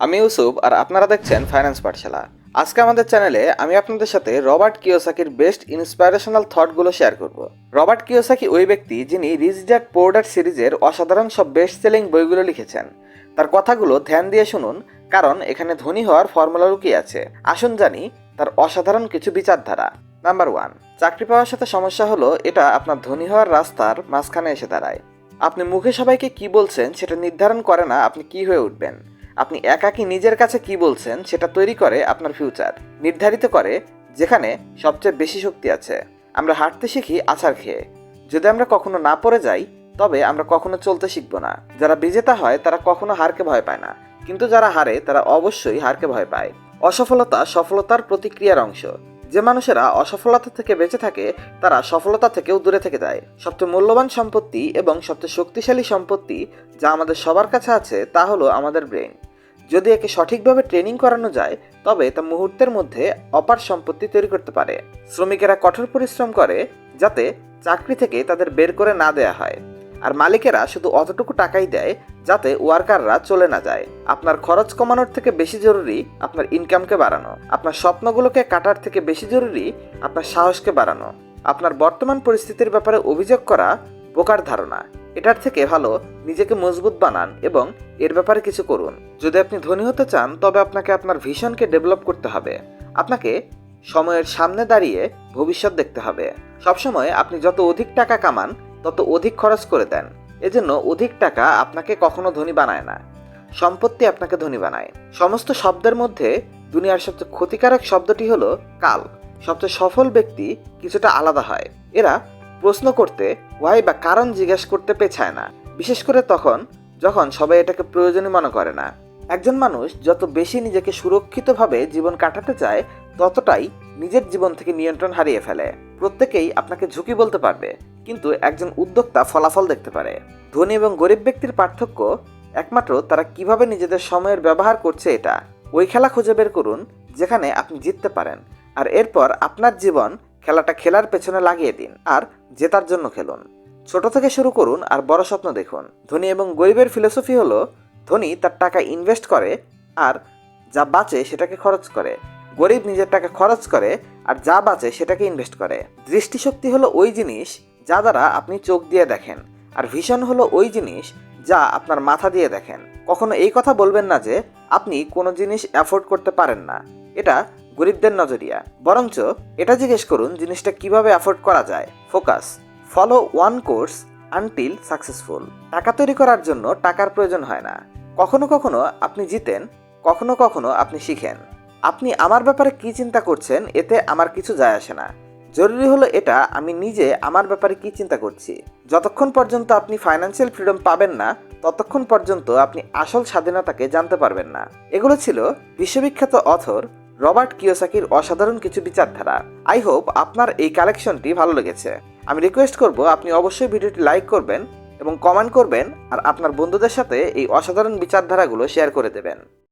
আমি ইউসুফ আর আপনারা দেখছেন ফাইন্যান্স পাঠশালা। আজকে আমাদের চ্যানেলে আমি আপনাদের সাথে রবার্ট কিওসাকির বেস্ট ইন্সপাইরেশনাল থটগুলো শেয়ার করব। রবার্ট কিওসাকি ওই ব্যক্তি যিনি রিচ ড্যাড পোর ড্যাড সিরিজের অসাধারণ সব বেস্ট সেলিং বইগুলো লিখেছেন। তার কথাগুলো ধ্যান দিয়ে শুনুন, কারণ এখানে ধনী হওয়ার ফর্মুলা লুকিয়ে আছে? আসুন জানি তার অসাধারণ কিছু বিচারধারা। নাম্বার ওয়ান চাকরি পাওয়ার সাথে সমস্যা হলো এটা আপনার ধনী হওয়ার রাস্তার মাঝখানে এসে দাঁড়ায়। আপনি মুখে সবাইকে কি বলছেন সেটা নির্ধারণ করে না আপনি কি হয়ে উঠবেন। আপনি একাকি নিজের কাছে কি বলছেন সেটা তৈরি করে আপনার ফিউচার নির্ধারিত করে যেখানে সবচেয়ে বেশি শক্তি আছে। আমরা হাঁটতে শিখি আছার খেয়ে। যদি আমরা কখনো না পড়ে যাই, তবে আমরা কখনো চলতে শিখব না। যারা বিজেতা হয়, তারা কখনো হারকে ভয় পায় না। কিন্তু যারা হারে, তারা অবশ্যই হারকে ভয় পায়। অসফলতা সফলতার প্রতিক্রিয়ার অংশ। যে মানুষেরা অসফলতা থেকে বেঁচে থাকে, তারা সফলতা থেকেও দূরে থেকে যায়। সবচেয়ে মূল্যবান সম্পত্তি এবং সবচেয়ে শক্তিশালী সম্পত্তি যা আমাদের সবার কাছে আছে, তা হলো আমাদের ব্রেন যদি একে সঠিকভাবে ট্রেনিং করানো যায়, তবে তা মুহূর্তের মধ্যে অপার সম্পত্তি তৈরি করতে পারে। শ্রমিকেরা কঠোর পরিশ্রম করে যাতে চাকরি থেকে তাদের বের করে না দেয়া হয়। আর মালিকেরা শুধু অতটুকু টাকাই দেয় যাতে ওয়ার্কাররা চলে না যায়। আপনার খরচ কমানোর থেকে বেশি জরুরি আপনার ইনকামকে বাড়ানো। আপনার স্বপ্নগুলোকে কাটার থেকে বেশি জরুরি আপনার সাহসকে বাড়ানো। আপনার বর্তমান পরিস্থিতির ব্যাপারে অভিযোগ করা বোকার ধারণা। এটার থেকে ভালো নিজেকে মজবুত বানান এবং এর ব্যাপারে কিছু করুন। যদি আপনি ধনী হতে চান, তবে আপনাকে আপনার ভিশনকে ডেভেলপ করতে হবে। আপনাকে সময়ের সামনে দাঁড়িয়ে ভবিষ্যৎ দেখতে হবে। সবসময় আপনি যত অধিক টাকা কামান, তত অধিক খরচ করে দেন। এজন্য অধিক টাকা আপনাকে কখনো ধনী বানায় না। সম্পত্তি আপনাকে ধনী বানায়। সমস্ত শব্দের মধ্যে দুনিয়ার সবচেয়ে ক্ষতিকারক শব্দটি হলো কাল। সবচেয়ে সফল ব্যক্তি কিছুটা আলাদা হয়। এরা প্রশ্ন করতে, ওয়াই বা কারণ জিজ্ঞেস করতে পেছায় না। বিশেষ করে তখন, যখন সবাই এটাকে প্রয়োজনীয় মনে করে না। একজন মানুষ যত বেশি নিজেকে সুরক্ষিতভাবে জীবন কাটাতে চায়, ততটাই নিজের জীবন থেকে নিয়ন্ত্রণ হারিয়ে ফেলে। প্রত্যেকেই আপনাকে ঝুঁকি বলতে পারবে, কিন্তু একজন উদ্যোক্তা ফলাফল দেখতে পারে। ধনী এবং গরিব ব্যক্তির পার্থক্য, একমাত্র তারা কীভাবে নিজেদের সময়ের ব্যবহার করছে এটা। ওই খেলা খুঁজে বের করুন, যেখানে আপনি জিততে পারেন। আর এরপর আপনার জীবন খেলাটা খেলার পেছনে লাগিয়ে দিন আর জেতার জন্য খেলুন। ছোট থেকে শুরু করুন আর বড় স্বপ্ন দেখুন। ধনী এবং গরিবের ফিলোসফি হলো, ধনী তার টাকা ইনভেস্ট করে আর যা বাঁচে সেটাকে খরচ করে। গরিব নিজের টাকা খরচ করে আর যা বাঁচে সেটাকে ইনভেস্ট করে। দৃষ্টিশক্তি হলো ওই জিনিস যা দ্বারা আপনি চোখ দিয়ে দেখেন আর ভিশন হলো ওই জিনিস যা আপনার মাথা দিয়ে দেখেন। কখনো এই কথা বলবেন না যে আপনি কোনো জিনিস অ্যাফোর্ড করতে পারেন না। এটা গরিবদের নজরিয়া। বরঞ্চ এটা জিজ্ঞেস করুন জিনিসটা কীভাবে অ্যাফোর্ড করা যায়। Focus follow one course until successful টাকা তৈরি করার জন্য টাকার প্রয়োজন হয় না। কখনো কখনো আপনি জিতেন, কখনো কখনো আপনি শিখেন। আপনি আমার ব্যাপারে কি চিন্তা করছেন এতে আমার কিছু যায় আসে না। জরুরি হলো এটা, আমি নিজে আমার ব্যাপারে কি চিন্তা করছি। যতক্ষণ পর্যন্ত আপনি ফাইন্যান্সিয়াল ফ্রিডম পাবেন না, ততক্ষণ পর্যন্ত আপনি আসল স্বাধীনতাকে জানতে পারবেন না। এগুলো ছিল বিশ্ববিখ্যাত অথর রবার্ট কিওসাকির অসাধারণ কিছু বিচারধারা। আই হোপ আপনার এই কালেকশনটি ভালো লেগেছে। আমি রিকোয়েস্ট করব আপনি অবশ্যই ভিডিওটি লাইক করবেন এবং কমেন্ট করবেন আর আপনার বন্ধুদের সাথে এই অসাধারণ বিচারধারাগুলো শেয়ার করে দেবেন।